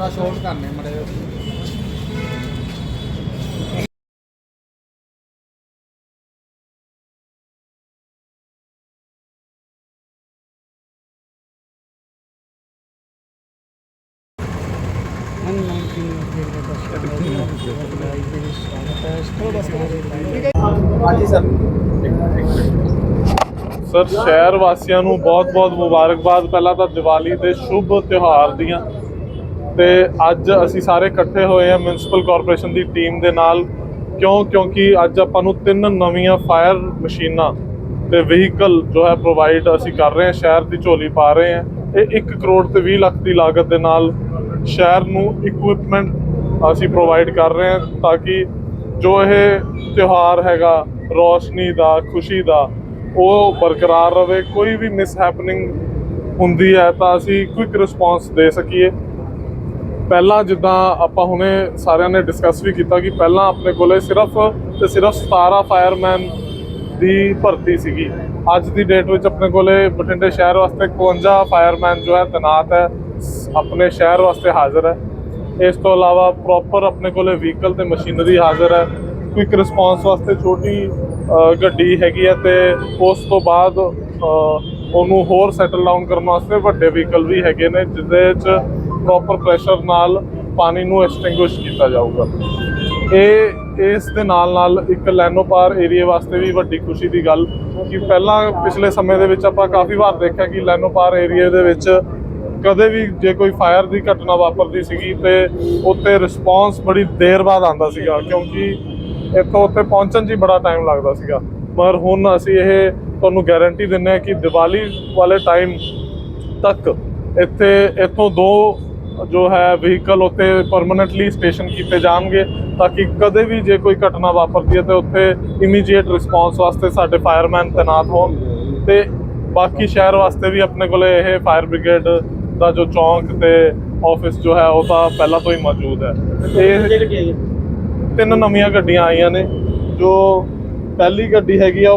ਜਰਾ ਸ਼ੋਰਟ ਕਰਨੇ ਮੜੇ। ਹਾਂਜੀ ਸਰ। ਸਰ ਸ਼ਹਿਰ ਵਾਸੀਆਂ ਨੂੰ ਬਹੁਤ-ਬਹੁਤ ਮੁਬਾਰਕਬਾਦ। ਪਹਿਲਾਂ ਤਾਂ ਦੀਵਾਲੀ ਦੇ ਸ਼ੁਭ ਤਿਉਹਾਰ ਦੀਆਂ ਤੇ ਅੱਜ ਅਸੀਂ ਸਾਰੇ ਇਕੱਠੇ ਹੋਏ ਹਾਂ ਮਿਊਨਿਸਪਲ ਕਾਰਪੋਰੇਸ਼ਨ ਦੀ ਟੀਮ ਦੇ ਨਾਲ। ਕਿਉਂ? ਕਿਉਂਕਿ ਅੱਜ ਆਪਾਂ ਨੂੰ ਤਿੰਨ ਨਵੀਆਂ ਫਾਇਰ ਮਸ਼ੀਨਾਂ ਤੇ ਵਹੀਕਲ ਜੋ ਹੈ ਪ੍ਰੋਵਾਈਡ ਅਸੀਂ ਕਰ ਰਹੇ ਹਾਂ। ਸ਼ਹਿਰ ਦੀ ਝੋਲੀ ਪਾ ਰਹੇ ਹਾਂ। ਇਹ 1 ਕਰੋੜ ਤੇ 20 ਲੱਖ ਦੀ ਲਾਗਤ ਦੇ ਨਾਲ ਸ਼ਹਿਰ ਨੂੰ ਇਕਵਿਪਮੈਂਟ ਅਸੀਂ ਪ੍ਰੋਵਾਈਡ ਕਰ ਰਹੇ ਹਾਂ ਤਾਂ ਕਿ ਜੋ ਇਹ ਤਿਉਹਾਰ ਹੈਗਾ, ਰੋਸ਼ਨੀ ਦਾ, ਖੁਸ਼ੀ ਦਾ, ਉਹ ਬਰਕਰਾਰ ਰਵੇ ਕੋਈ ਵੀ ਮਿਸ ਹੈਪਨਿੰਗ ਹੁੰਦੀ ਹੈ ਤਾਂ ਅਸੀਂ ਕੁਇਕ ਰਿਸਪਾਂਸ ਦੇ ਸਕੀਏ। ਪਹਿਲਾਂ ਜਿੱਦਾਂ ਆਪਾਂ ਹੁਣੇ ਸਾਰਿਆਂ ਨੇ ਡਿਸਕਸ ਵੀ ਕੀਤਾ ਕਿ ਪਹਿਲਾਂ ਆਪਣੇ ਕੋਲੇ ਸਿਰਫ ਤੇ ਸਿਰਫ 17 ਫਾਇਰਮੈਨ ਦੀ ਭਰਤੀ ਸੀਗੀ। ਅੱਜ ਦੀ ਡੇਟ ਵਿੱਚ ਆਪਣੇ ਕੋਲੇ ਬਠਿੰਡੇ ਸ਼ਹਿਰ ਵਾਸਤੇ 51 ਫਾਇਰਮੈਨ ਜੋ ਹੈ ਤੈਨਾਤ ਹੈ, ਆਪਣੇ ਸ਼ਹਿਰ ਵਾਸਤੇ ਹਾਜ਼ਰ ਹੈ। ਇਸ ਤੋਂ ਇਲਾਵਾ ਪ੍ਰੋਪਰ ਆਪਣੇ ਕੋਲੇ ਵਹੀਕਲ ਤੇ ਮਸ਼ੀਨਰੀ ਹਾਜ਼ਰ ਹੈ। ਕੁਇਕ ਰਿਸਪਾਂਸ ਵਾਸਤੇ ਛੋਟੀ ਗੱਡੀ ਹੈਗੀ ਹੈ ਤੇ ਉਸ ਤੋਂ ਬਾਅਦ ਉਹਨੂੰ ਹੋਰ ਸੈਟਲ ਡਾਊਨ ਕਰਨ ਵਾਸਤੇ ਵੱਡੇ ਵਹੀਕਲ ਵੀ ਹੈਗੇ ਨੇ, ਜਿਹਦੇ 'ਚ ਪ੍ਰੋਪਰ ਪ੍ਰੈਸ਼ਰ ਨਾਲ ਪਾਣੀ ਨੂੰ ਐਕਸਟਿੰਗੁਇਸ਼ ਕੀਤਾ ਜਾਊਗਾ। ਇਹ, ਇਸ ਦੇ ਨਾਲ ਨਾਲ ਇੱਕ ਲੈਨੋਪਾਰ ਏਰੀਆ ਵਾਸਤੇ ਵੀ ਵੱਡੀ ਖੁਸ਼ੀ ਦੀ ਗੱਲ ਕਿ ਪਹਿਲਾਂ ਪਿਛਲੇ ਸਮੇਂ ਦੇ ਵਿੱਚ ਆਪਾਂ ਕਾਫੀ ਵਾਰ ਦੇਖਿਆ ਕਿ ਲੈਨੋਪਾਰ ਏਰੀਆ ਦੇ ਵਿੱਚ ਕਦੇ ਵੀ ਜੇ ਕੋਈ ਫਾਇਰ ਦੀ ਘਟਨਾ ਵਾਪਰਦੀ ਸੀਗੀ ਤੇ ਉੱਤੇ ਰਿਸਪੌਂਸ ਬੜੀ ਦੇਰ ਬਾਅਦ ਆਉਂਦਾ ਸੀਗਾ ਕਿਉਂਕਿ ਇੱਥੋਂ ਉੱਤੇ ਪਹੁੰਚਣ 'ਚ ਹੀ ਬੜਾ ਟਾਈਮ ਲੱਗਦਾ ਸੀਗਾ। ਪਰ ਹੁਣ ਅਸੀਂ ਇਹ ਤੁਹਾਨੂੰ ਗਾਰੰਟੀ ਦਿੰਨੇ ਆ ਕਿ ਦੀਵਾਲੀ ਵਾਲੇ ਟਾਈਮ ਤੱਕ ਇੱਥੇ, ਇੱਥੋਂ ਦੋ ਜੋ ਹੈ ਵਹੀਕਲ ਉੱਤੇ ਪਰਮਨੈਂਟਲੀ ਸਟੇਸ਼ਨ ਕੀਤੇ ਜਾਣਗੇ ਤਾਂ ਕਿ ਕਦੇ ਵੀ ਜੇ ਕੋਈ ਘਟਨਾ ਵਾਪਰਦੀ ਹੈ ਤੇ ਉੱਥੇ ਇਮੀਡੀਏਟ ਰਿਸਪਾਂਸ ਵਾਸਤੇ ਸਾਡੇ ਫਾਇਰਮੈਨ ਤੈਨਾਤ ਹੋਣ ਤੇ ਬਾਕੀ ਸ਼ਹਿਰ ਵਾਸਤੇ ਵੀ ਆਪਣੇ ਕੋਲੇ ਇਹ ਫਾਇਰ ਬ੍ਰਿਗੇਡ ਦਾ ਜੋ ਚੌਂਕ ਤੇ ਆਫਿਸ ਜੋ ਹੈ ਉਹ ਤਾਂ ਪਹਿਲਾਂ ਤੋਂ ਹੀ ਮੌਜੂਦ ਹੈ। ਇਹ ਤਿੰਨ ਨਵੀਆਂ ਗੱਡੀਆਂ ਆਈਆਂ ਨੇ ਜੋ ਪਹਿਲੀ ਗੱਡੀ ਹੈਗੀ ਆ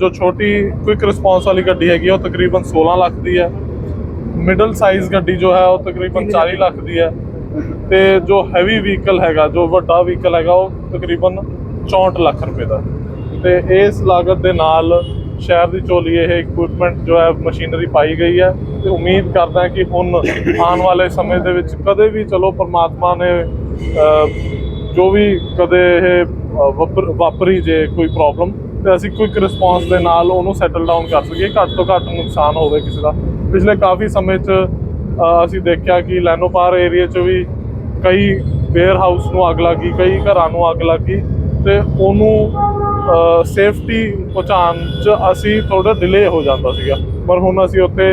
ਜੋ ਛੋਟੀ ਕੁਇਕ ਰਿਸਪਾਂਸ ਵਾਲੀ ਗੱਡੀ ਹੈਗੀ ਆ ਉਹ ਤਕਰੀਬਨ 16 ਲੱਖ ਦੀ ਹੈ। ਮਿਡਲ ਸਾਈਜ਼ ਗੱਡੀ ਜੋ ਹੈ, ਉਹ ਤਕਰੀਬਨ 40 ਲੱਖ ਦੀ ਹੈ। ਤੇ ਜੋ ਹੈਵੀ ਵਹੀਕਲ ਹੈਗਾ, ਜੋ ਵੱਡਾ ਵਹੀਕਲ ਹੈਗਾ, ਉਹ ਤਕਰੀਬਨ 64 ਲੱਖ ਰੁਪਏ ਦਾ। ਤੇ ਇਸ ਲਾਗਤ ਦੇ ਨਾਲ ਸ਼ਹਿਰ ਦੀ ਚੋਲੀ ਇਹ ਇਕਵਿਪਮੈਂਟ ਜੋ ਹੈ ਮਸ਼ੀਨਰੀ ਪਾਈ ਗਈ ਹੈ। ਤੇ ਉਮੀਦ ਕਰਦਾ ਕਿ ਹੁਣ ਆਉਣ ਵਾਲੇ ਸਮੇਂ ਦੇ ਵਿੱਚ ਕਦੇ ਵੀ, ਚਲੋ, ਪਰਮਾਤਮਾ ਨੇ ਜੋ ਵੀ ਕਦੇ ਇਹ ਵਾਪਰ- ਵਾਪਰੀ ਜੇ ਕੋਈ ਪ੍ਰੋਬਲਮ ਤੇ ਅਸੀਂ ਕੁਇਕ ਰਿਸਪਾਂਸ ਦੇ ਨਾਲ ਉਹਨੂੰ ਸੈਟਲ ਡਾਊਨ ਕਰ ਸਕੀਏ। ਘੱਟ ਤੋਂ ਘੱਟ ਨੁਕਸਾਨ ਹੋਵੇ ਕਿਸੇ ਦਾ। ਪਿਛਲੇ ਕਾਫੀ ਸਮੇਂ 'ਚ ਅਸੀਂ ਦੇਖਿਆ ਕਿ ਲੈਨੋਪਾਰ ਏਰੀਆ 'ਚ ਵੀ ਕਈ ਵੇਅਰ ਹਾਊਸ ਨੂੰ ਅੱਗ ਲੱਗੀ ਕਈ ਘਰਾਂ ਨੂੰ ਅੱਗ ਲੱਗੀ ਤੇ ਉਹਨੂੰ ਸੇਫਟੀ ਪਹੁੰਚਾਉਣ 'ਚ ਅਸੀਂ ਥੋੜਾ ਡਿਲੇ ਹੋ ਜਾਂਦਾ ਸੀਗਾ। ਪਰ ਹੁਣ ਅਸੀਂ ਉੱਥੇ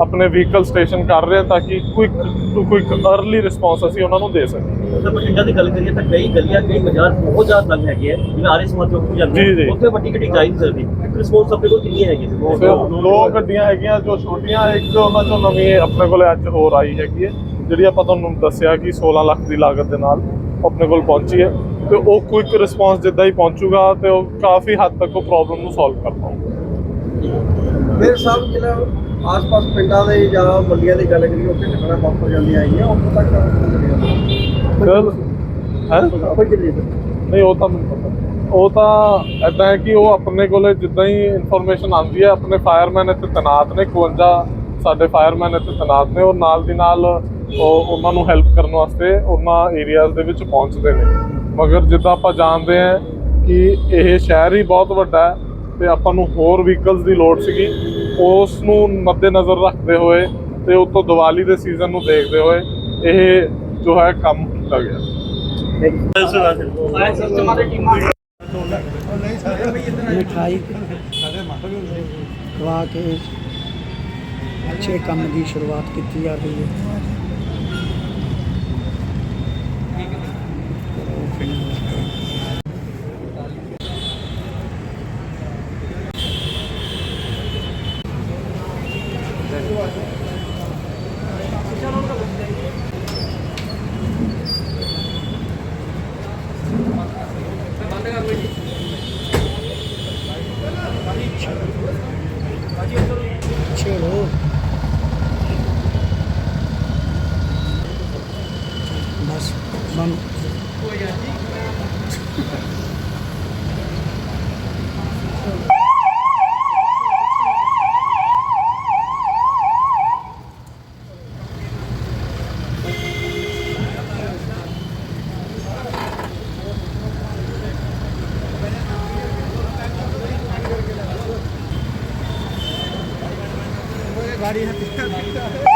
ਆਪਣੇ ਵਹੀਕਲ ਸਟੇਸ਼ਨ ਕਰ ਰਹੇ ਤਾਂ ਕਿ quick to quick early response ਅਸੀਂ ਉਹਨਾਂ ਨੂੰ ਦੇ ਸਕੀਏ। ਤਾਂ ਬਠਿੰਡਾ ਦੀ ਗੱਲ ਕਰੀਏ ਤਾਂ ਕਈ ਗਲੀਆਂ ਕਈ ਬਾਜ਼ਾਰ ਬਹੁਤ ਜ਼ਿਆਦਾ ਤੰਗ ਹੈਗੇ ਆ। ਜਿਵੇਂ ਆਰੇ ਸਮਾਜ ਚੌਕ ਨੂੰ ਜਾਂਦੇ ਜੀ, ਜੀ। ਉੱਥੇ ਵੱਡੀ ਗੱਡੀ ਜਾ ਨਹੀਂ ਸਕਦੀ ਰਿਸਪੌਂਸ ਆਪਣੇ ਕੋਲ ਕਿੰਨੀ ਹੈਗੀ ਫਿਰ ਦੋ ਗੱਡੀਆਂ ਹੈਗੀਆਂ ਜੋ ਛੋਟੀਆਂ ਇੱਕ ਉਹਨਾਂ ਚੋਂ ਨਵੀਂ ਆਪਣੇ ਕੋਲੇ ਅੱਜ ਹੋਰ ਆਈ ਹੈਗੀ ਹੈ ਜਿਹੜੀ ਆਪਾਂ ਤੁਹਾਨੂੰ ਦੱਸਿਆ ਕਿ 16 ਲੱਖ ਦੀ ਲਾਗਤ ਦੇ ਨਾਲ ਆਪਣੇ ਕੋਲ ਪਹੁੰਚੀ ਹੈ। ਤੇ ਉਹ ਕੁਇਕ ਰਿਸਪਾਂਸ ਜਿੱਦਾਂ ਹੀ ਪਹੁੰਚੂਗਾ ਤੇ ਉਹ ਕਾਫੀ ਹੱਦ ਤੱਕ ਉਹ ਪ੍ਰੋਬਲਮ ਨੂੰ ਸੋਲਵ ਕਰ ਪਾਊਗਾ। ਮੇਰੇ ਸਾਹਿਬ ਜਿਹੜਾ ਆਸ-ਪਾਸ ਪਿੰਡਾਂ ਦੇ ਜਾਂ ਮੰਡੀਆਂ ਦੀ ਗੱਲ ਕਰੀਏ ਉੱਥੇ ਘਟਨਾ ਵਾਪਰ ਜਾਂਦੀਆਂ ਆਈਆਂ ਉੱਥੋਂ ਤੱਕ ਚਲ ਹੈ ਨਹੀਂ, ਉਹ ਤਾਂ ਮੈਨੂੰ ਪਤਾ। ਉਹ ਤਾਂ ਐਦਾਂ ਹੈ ਕਿ ਉਹ ਆਪਣੇ ਕੋਲੇ ਜਿੱਦਾਂ ਹੀ ਇਨਫੋਰਮੇਸ਼ਨ ਆਉਂਦੀ ਹੈ, ਆਪਣੇ ਫਾਇਰਮੈਨ ਇੱਥੇ ਤੈਨਾਤ ਨੇ 51 ਸਾਡੇ ਫਾਇਰਮੈਨ ਇੱਥੇ ਤੈਨਾਤ ਨੇ, ਉਹ ਨਾਲ ਦੀ ਨਾਲ ਉਹ ਉਹਨਾਂ ਨੂੰ ਹੈਲਪ ਕਰਨ ਵਾਸਤੇ ਉਹਨਾਂ ਏਰੀਆਜ਼ ਦੇ ਵਿੱਚ ਪਹੁੰਚਦੇ ਨੇ। ਮਗਰ ਜਿੱਦਾਂ ਆਪਾਂ ਜਾਣਦੇ ਹਾਂ ਕਿ ਇਹ ਸ਼ਹਿਰ ਹੀ ਬਹੁਤ ਵੱਡਾ ਹੈ ਤੇ ਆਪਾਂ ਨੂੰ ਹੋਰ ਵਹੀਕਲਸ ਦੀ ਲੋੜ ਸੀਗੀ ਉਸ ਨੂੰ ਮੱਦੇਨਜ਼ਰ ਰੱਖਦੇ ਹੋਏ ਤੇ ਉਤੋਂ ਦੀਵਾਲੀ ਦੇ ਸੀਜ਼ਨ ਨੂੰ ਦੇਖਦੇ ਹੋਏ ਇਹ ਜੋ ਹੈ ਕੰਮ ਮਿਠਾਈ ਖਵਾ ਕੇ ਅੱਛੇ ਕੰਮ ਦੀ ਸ਼ੁਰੂਆਤ ਕੀਤੀ ਜਾ ਰਹੀ ਹੈ ਚਲੋ ਬੰਦ ਗਾੜੀ ਹੱਥ